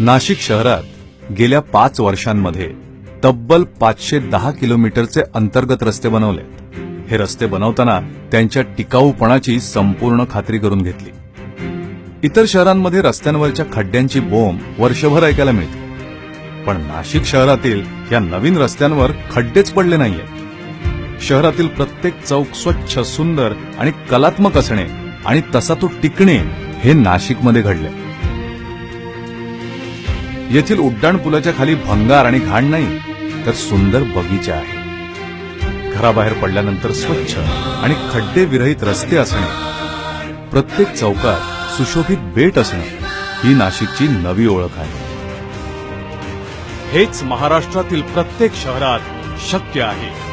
नाशिक शहरात गेल्या पाच वर्षांमध्ये तब्बल पाचशे दहा किलोमीटरचे अंतर्गत रस्ते बनवले. हे रस्ते बनवताना त्यांच्या टिकाऊपणाची संपूर्ण खात्री करून घेतली. इतर शहरांमध्ये रस्त्यांवरच्या खड्ड्यांची बोंब वर्षभर ऐकायला मिळते. पण नाशिक शहरातील या नवीन रस्त्यांवर खड्डेच पडले नाहीयेत. शहरातील प्रत्येक चौक स्वच्छ सुंदर आणि कलात्मक असणे आणि तसा तो टिकणे हे नाशिकमध्ये घडले. येथील उड्डाण पुलाच्या खाली भंगार आणि घाण नाही तर सुंदर बगीचा आहे. घराबाहेर पडल्यानंतर स्वच्छ आणि खड्डे विरहित रस्ते असणे प्रत्येक चौकात सुशोभित बेट असणे ही नाशिकची नवी ओळख आहे. हेच महाराष्ट्रातील प्रत्येक शहरात शक्य आहे.